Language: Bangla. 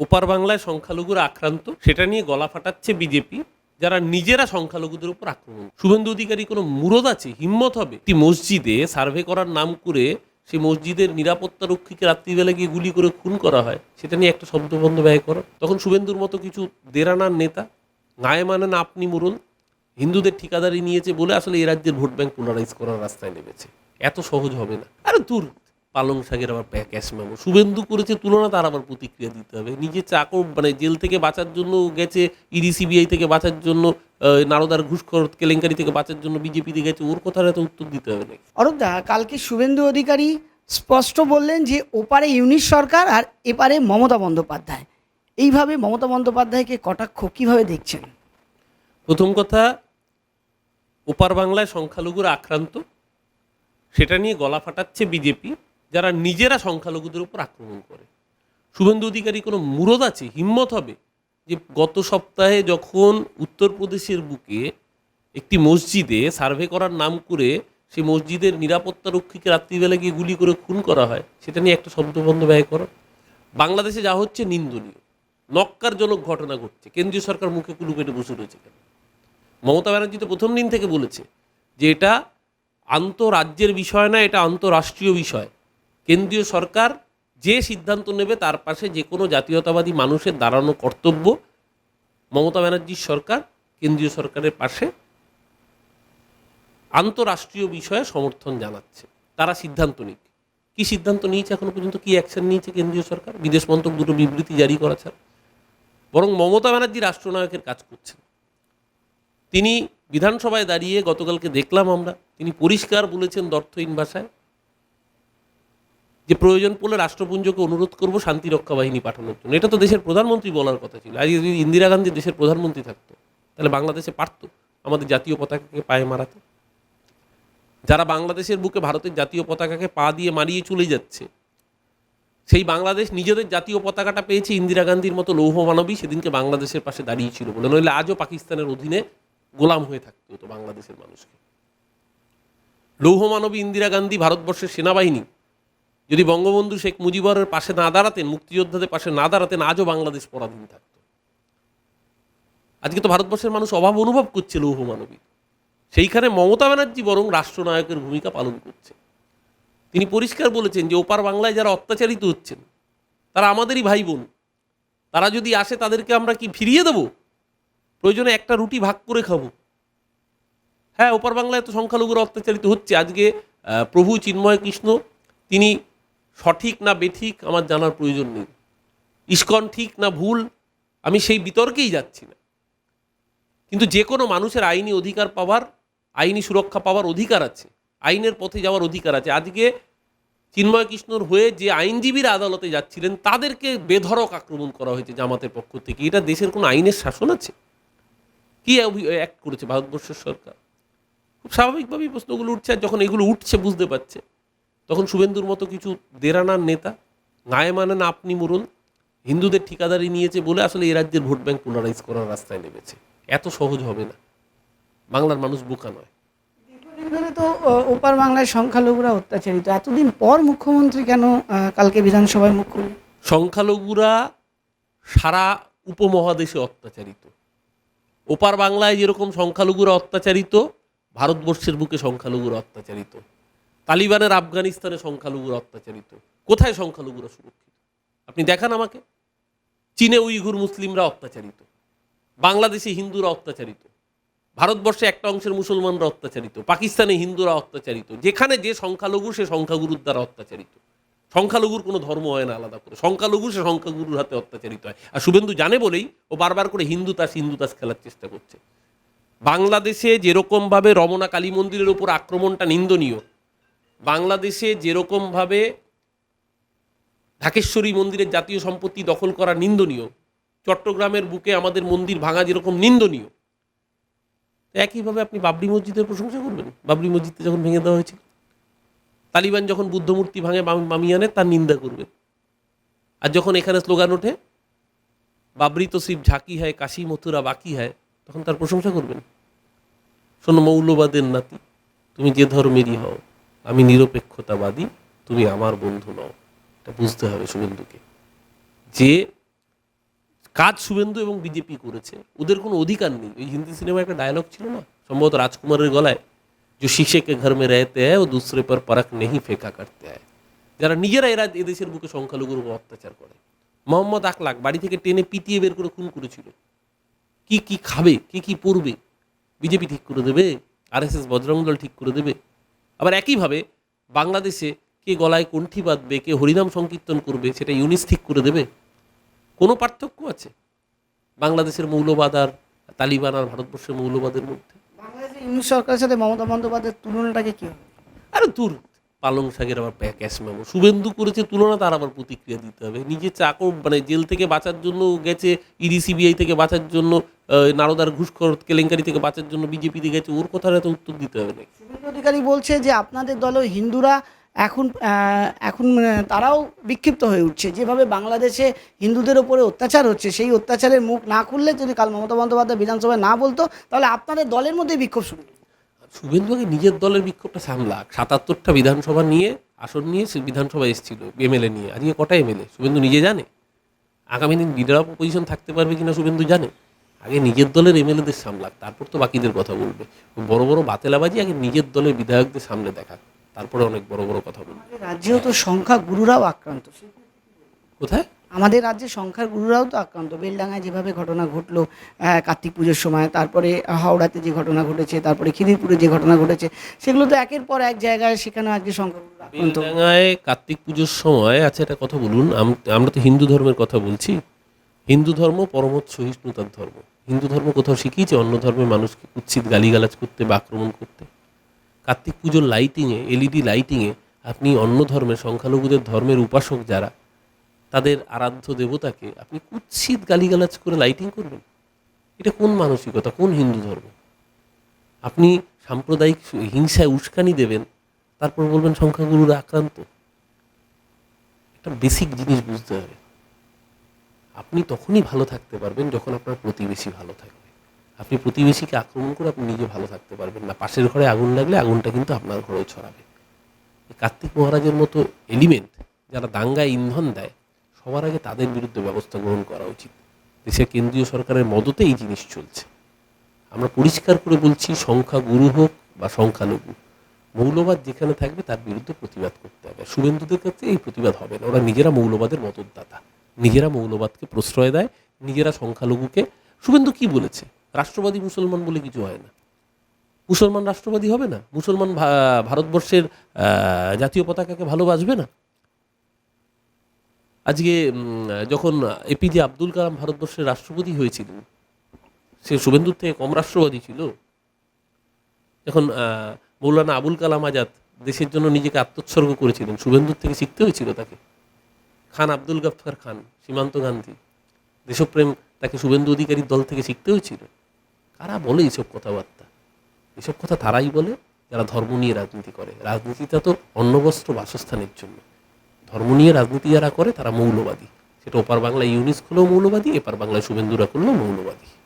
ওপার বাংলায় সংখ্যালঘুরা আক্রান্ত, সেটা নিয়ে গলা ফাটাচ্ছে বিজেপি, যারা নিজেরা সংখ্যালঘুদের উপর আক্রমণ। শুভেন্দু অধিকারী কোনো মুরদ আছে, হিম্মত হবে? একটি মসজিদে সার্ভে করার নাম করে সেই মসজিদের নিরাপত্তা রক্ষীকে রাত্রিবেলা গিয়ে গুলি করে খুন করা হয়, সেটা নিয়ে একটা শব্দবন্ধ ব্যয় করো। তখন শুভেন্দুর মতো কিছু দেরানার নেতা গায়ে মানে না আপনি মরুন হিন্দুদের ঠিকাদারি নিয়েছে বলে আসলে এই রাজ্যের ভোট ব্যাংক পোলারাইজ করার রাস্তায় নেমেছে। এত সহজ হবে না। আরে দূর পালং শাকের আবার ক্যাশ মেমো শুভেন্দু করেছে তুলনা তার আবার প্রতিক্রিয়া দিতে হবে। নিজে চাকর মানে জেল থেকে বাঁচার জন্য গেছে ইডি সিবিআই থেকে বাঁচার জন্য নারদার ঘুষখোর কেলেঙ্কারি থেকে বাঁচার জন্য বিজেপিতে গেছে ওর কথার এত উত্তর দিতে হবে নাকি? অরূপদা কালকে শুভেন্দু অধিকারী স্পষ্ট বললেন যে ওপারে ইউনিট সরকার আর এপারে মমতা বন্দ্যোপাধ্যায়। এইভাবে মমতা বন্দ্যোপাধ্যায়কে কটাক্ষ কীভাবে দেখছেন? প্রথম কথা ওপার বাংলায় সংখ্যালঘুরা আক্রান্ত। সেটা নিয়ে গলা ফাটাচ্ছে বিজেপি। যারা নিজেরা সংখ্যালঘুদের উপর আক্রমণ করে। শুভেন্দু অধিকারী কোনো মুরদ আছে, হিম্মত হবে যে গত সপ্তাহে যখন উত্তরপ্রদেশের বুকে একটি মসজিদে সার্ভে করার নাম করে সেই মসজিদের নিরাপত্তা রক্ষীকে রাত্রিবেলা গিয়ে গুলি করে খুন করা হয়, সেটা নিয়ে একটা শব্দবন্ধ ব্যয় করো। বাংলাদেশে যা হচ্ছে নিন্দনীয়। নক্কারজনক ঘটনা ঘটছে। কেন্দ্রীয় সরকার মুখে কুলু পেটে বসে রয়েছে কেন? মমতা ব্যানার্জি তো প্রথম দিন থেকে বলেছে যে এটা আন্তরাজ্যের বিষয় না, এটা আন্তরাষ্ট্রীয় বিষয়। কেন্দ্রীয় সরকার যে সিদ্ধান্ত নেবে তার পাশে যে কোনো জাতীয়তাবাদী মানুষের দাঁড়ানো কর্তব্য মমতা ব্যানার্জির সরকার, কেন্দ্রীয় সরকারের পাশে আন্তরাষ্ট্রীয় বিষয়ে সমর্থন জানাচ্ছে। তারা সিদ্ধান্ত নিক। কি সিদ্ধান্ত নিয়েছে এখনও পর্যন্ত, কি অ্যাকশন নিয়েছে কেন্দ্রীয় সরকার? বিদেশ মন্ত্রক দুটো বিবৃতি জারি করা ছাড়া। বরং মমতা ব্যানার্জি রাষ্ট্রনায়কের কাজ করছেন। তিনি বিধানসভায় দাঁড়িয়ে গতকালকে দেখলাম আমরা, তিনি পরিষ্কার বলেছেন দর্থহীন ভাষায়। যে প্রয়োজন পড়লে রাষ্ট্রপুঞ্জকে অনুরোধ করব শান্তি রক্ষা বাহিনী পাঠানোর জন্য। এটা তো দেশের প্রধানমন্ত্রী বলার কথা ছিল। আজ যদি ইন্দিরা গান্ধী দেশের প্রধানমন্ত্রী থাকতো, তাহলে বাংলাদেশে পারত আমাদের জাতীয় পতাকাকে পায়ে মারাতে। যারা বাংলাদেশের বুকে ভারতের জাতীয় পতাকাকে পা দিয়ে মারিয়ে চলে যাচ্ছে, সেই বাংলাদেশ নিজেদের জাতীয় পতাকাটা পেয়েছে ইন্দিরা গান্ধীর মতো লৌহ মানবী সেদিনকে বাংলাদেশের পাশে দাঁড়িয়েছিল বলে। নইলে আজও পাকিস্তানের অধীনে গোলাম হয়ে থাকতে হতো বাংলাদেশের মানুষকে। লৌহ মানবী ইন্দিরা গান্ধী ভারতবর্ষের সেনাবাহিনী যদি বঙ্গবন্ধু শেখ মুজিবরের পাশে না দাঁড়াতেন, মুক্তিযোদ্ধাদের পাশে না দাঁড়াতেন, আজও বাংলাদেশ পরাধীন থাকতো। আজকে তো ভারতবর্ষের মানুষ অভাব অনুভব করছে লৌহ মানবী। সেইখানে মমতা ব্যানার্জি বরং রাষ্ট্রনায়কের ভূমিকা পালন করছে। তিনি পরিষ্কার বলেছেন যে, ওপার বাংলায় যারা অত্যাচারিত হচ্ছেন, তারা আমাদেরই ভাই বোন তারা যদি আসে, তাদেরকে আমরা কি ফিরিয়ে দেব? প্রয়োজনে একটা রুটি ভাগ করে খাব। হ্যাঁ ওপার বাংলায় তো সংখ্যালঘুরা অত্যাচারিত হচ্ছে। আজকে প্রভু চিন্ময় কৃষ্ণ, তিনি সঠিক না বেঠিক আমার জানার প্রয়োজন নেই। ইস্কন ঠিক না ভুল, আমি সেই বিতর্কেই যাচ্ছি না। কিন্তু যে কোনো মানুষের আইনি অধিকার পাওয়ার, আইনি সুরক্ষা পাওয়ার অধিকার আছে, আইনের পথে যাওয়ার অধিকার আছে। আজকে চিন্ময় কৃষ্ণর হয়ে যে আইনজীবীরা আদালতে যাচ্ছিলেন, তাদেরকে বেধড়ক আক্রমণ করা হয়েছে জামাতের পক্ষ থেকে। এটা দেশের কোনো আইনের শাসন আছে? কি অ্যাক্ট করেছে ভারতবর্ষের সরকার? খুব স্বাভাবিকভাবেই প্রশ্নগুলো উঠছে, আর যখন এগুলো উঠছে, বুঝতে পারছে। তখন শুভেন্দুর মতো কিছু দেরানার নেতা গায়ে মানেন আপনি মরুন হিন্দুদের ঠিকাদারি নিয়েছে বলে আসলে এই রাজ্যের ভোট ব্যাংক পোলারাইজ করার রাস্তায় নেমেছে। এত সহজ হবে না। বাংলার মানুষ বোকা নয়। ধরে তো ওপার বাংলায় সংখ্যালঘুরা অত্যাচারিত। এতদিন পর মুখ্যমন্ত্রী কেন কালকে বিধানসভায় মুখ খুললেন? সংখ্যালঘুরা সারা উপমহাদেশে অত্যাচারিত। ওপার বাংলায় যেরকম সংখ্যালঘুরা অত্যাচারিত ভারতবর্ষের বুকে সংখ্যালঘুরা অত্যাচারিত। তালিবানের আফগানিস্তানে সংখ্যালঘুরা অত্যাচারিত। কোথায় সংখ্যালঘুরা সুরক্ষিত? আপনি দেখান আমাকে। চীনে উইঘুর মুসলিমরা অত্যাচারিত। বাংলাদেশে হিন্দুরা অত্যাচারিত। ভারতবর্ষে একটা অংশের মুসলমানরা অত্যাচারিত। পাকিস্তানে হিন্দুরা অত্যাচারিত। যেখানে যে সংখ্যালঘু, সে সংখ্যাগুরুর দ্বারা অত্যাচারিত। সংখ্যালঘুর কোনো ধর্ম হয় না আলাদা করে। সংখ্যালঘু, সে সংখ্যাগুরুর হাতে অত্যাচারিত হয়। আর শুভেন্দু জানে বলেই ও বারবার করে হিন্দু তাস হিন্দু তাস খেলার চেষ্টা করছে। বাংলাদেশে যেরকমভাবে রমনা কালী মন্দিরের উপর আক্রমণটা নিন্দনীয় বাংলাদেশে যেরকমভাবে ঢাকেশ্বরী মন্দিরের জাতীয় সম্পত্তি দখল করা নিন্দনীয়, চট্টগ্রামের বুকে আমাদের মন্দির ভাঙা যেরকম নিন্দনীয় একইভাবে আপনি বাবরি মসজিদের প্রশংসা করবেন। বাবরি মসজিদটা যখন ভেঙে দেওয়া হয়েছিল, তালিবান যখন বুদ্ধমূর্তি ভাঙে মাম- মামিয়ানে তার নিন্দা করবেন। আর যখন এখানে স্লোগান ওঠে, বাবরি তো শিব ঝাঁকি হয় কাশি মথুরা বাকি হয় তখন তার প্রশংসা করবেন। শোনো মৌলবাদের নাতি, তুমি যে ধর্মেরই হও আমি নিরপেক্ষতাবাদী, তুমি আমার বন্ধু নও। এটা বুঝতে হবে শুভেন্দুকে। যে কাজ শুভেন্দু এবং বিজেপি করেছে, ওদের কোনো অধিকার নেই। ওই হিন্দি সিনেমায় একটা ডায়লগ ছিল না? সম্ভবত রাজকুমারের গলায় যে কে ঘর মে রহতে হ্যায় ও দুসরে পর পরখ নেই ফেঁকা করতে হয় যারা নিজেরা এরা এদেশের বুকে সংখ্যালঘুর উপর অত্যাচার করে। মোহাম্মদ আকলাক বাড়ি থেকে টেনে পিটিয়ে বের করে খুন করেছিল। কি কি খাবে, কি কি পড়বে বিজেপি ঠিক করে দেবে? আরএসএস, বজরং দল ঠিক করে দেবে? আবার একইভাবে বাংলাদেশে কে গলায় কণ্ঠি বাঁধবে কে হরিনাম সংকীর্তন করবে সেটা ইউনিস ঠিক করে দেবে? কোনো পার্থক্য আছে? বাংলাদেশের মৌলবাদ আর তালিবান আর ভারতবর্ষের মৌলবাদের মধ্যে? বাংলাদেশের সরকারের সাথে মমতা বন্দ্যোপাধ্যায়ের তুলনাটাকে কী? আরে তোর পালং শাকের আবার প্যাকেশ মেমো। শুভেন্দু করেছে তুলনা, তার আবার প্রতিক্রিয়া দিতে হবে। নিজে চাকর মানে জেল থেকে বাঁচার জন্য গেছে, ইডি, সিবিআই থেকে বাঁচার জন্য নারদার ঘুষখর, কেলেঙ্কারি থেকে বাঁচার জন্য বিজেপিতে গেছে, ওর কথার এত উত্তর দিতে হবে নাকি? শুভেন্দু অধিকারী বলছে যে আপনাদের দলেও হিন্দুরা এখন এখন তারাও বিক্ষিপ্ত হয়ে উঠছে। যেভাবে বাংলাদেশে হিন্দুদের ওপরে অত্যাচার হচ্ছে, সেই অত্যাচারের মুখ না খুললে যদি কাল মমতা বন্দ্যোপাধ্যায় বিধানসভায় না বলতো, তাহলে আপনাদের দলের মধ্যে বিক্ষোভ শুরু। শুভেন্দু আগে নিজের দলের বিক্ষোভটা সামলাক। সাতাত্তরটা বিধানসভা নিয়ে আসন নিয়ে সে বিধানসভা এসেছিল এমএলএ নিয়ে। আজকে কটা এমএলএ? শুভেন্দু নিজে জানে? আগামী দিন লিডার অফ অপোজিশন থাকতে পারবে কিনা শুভেন্দু জানে? আগে নিজের দলের এমএলএদের সামলাক তারপর তো বাকিদের কথা বলবে। বড় বড় বাতেলাবাজি আগে নিজের দলের বিধায়কদের সামনে দেখাক তারপরে অনেক বড় বড় কথা বলবে। রাজ্যেও তো সংখ্যা গুরুরাও আক্রান্ত। কোথায়? আমাদের রাজ্যে সংখ্যার গুরুরাও তো আক্রান্ত। বেলডাঙায় যেভাবে ঘটনা ঘটলো কার্তিক পুজোর সময়, তারপরে হাওড়াতে যে ঘটনা ঘটেছে, তারপরে খিদিরপুরে যে ঘটনা ঘটেছে, সেগুলো তো একের পর এক জায়গায় সেখানে আজকে বেলডাঙায় কার্তিক পুজোর সময় আচ্ছা একটা কথা বলুন, আম- আমরা তো হিন্দু ধর্মের কথা বলছি। হিন্দু ধর্ম পরমত সহিষ্ণুতার ধর্ম। হিন্দু ধর্ম কোথাও শিখিয়েছে? অন্য ধর্মের মানুষকে কুৎসিত গালিগালাজ করতে বা আক্রমণ করতে? কার্তিক পুজোর লাইটিংয়ে এলইডি লাইটিংয়ে আপনি অন্য ধর্মের, সংখ্যালঘুদের ধর্মের উপাসক যারা তাদের আরাধ্য দেবতাকে আপনি কুৎসিত গালিগালাজ করে লাইটিং করবেন। এটা কোন মানসিকতা? কোন হিন্দু ধর্ম? আপনি সাম্প্রদায়িক হিংসায় উস্কানি দেবেন, তারপর বলবেন সংখ্যাগুরুরা আক্রান্ত। একটা বেসিক জিনিস বুঝতে হবে। আপনি তখনই ভালো থাকতে পারবেন যখন আপনার প্রতিবেশী ভালো থাকবে। আপনি প্রতিবেশীকে আক্রমণ করে আপনি নিজে ভালো থাকতে পারবেন না। পাশের ঘরে আগুন লাগলে আগুনটা কিন্তু আপনার ঘরেও ছড়াবে। কার্তিক মহারাজের মতো এলিমেন্ট যারা দাঙ্গায় ইন্ধন দেয় সবার আগে তাদের বিরুদ্ধে ব্যবস্থা গ্রহণ করা উচিত। দেশের কেন্দ্রীয় সরকারের মদতে এই জিনিস চলছে। আমরা পরিষ্কার করে বলছি, সংখ্যা গুরু হোক বা সংখ্যালঘু, মৌলবাদ যেখানে থাকবে তার বিরুদ্ধে প্রতিবাদ করতে হবে। শুভেন্দুদের কাছে এই প্রতিবাদ হবে না। ওরা নিজেরা মৌলবাদের মদতদাতা। নিজেরা মৌলবাদকে প্রশ্রয় দেয়, নিজেরা সংখ্যালঘুকে। শুভেন্দু কি বলেছে? রাষ্ট্রবাদী মুসলমান বলে কিছু হয় না। মুসলমান রাষ্ট্রবাদী হবে না? মুসলমান ভারতবর্ষের জাতীয় পতাকাকে ভালোবাসবে না? আজকে যখন এপিজে আব্দুল কালাম ভারতবর্ষের রাষ্ট্রপতি হয়েছিলেন সে শুভেন্দুর থেকে কম রাষ্ট্রবাদী ছিল যখন মৌলানা আবুল কালাম আজাদ দেশের জন্য নিজেকে আত্মোৎসর্গ করেছিলেন। শুভেন্দুর থেকে শিখতে হয়েছিল তাকে। খান আব্দুল গাফফার খান, সীমান্ত গান্ধী, দেশপ্রেম তাকে শুভেন্দু অধিকারীর দল থেকে শিখতে হয়েছিল। কারা বলে এইসব কথাবার্তা? এসব কথা তারাই বলে, যারা ধর্ম নিয়ে রাজনীতি করে। রাজনীতিটা তো অন্নবস্ত্র বাসস্থানের জন্য। ধর্ম নিয়ে রাজনীতি যারা করে, তারা মৌলবাদী। সেটা ওপার বাংলায় ইউনিস করলেও মৌলবাদী, এপার বাংলায় শুভেন্দুরা করলেও মৌলবাদী।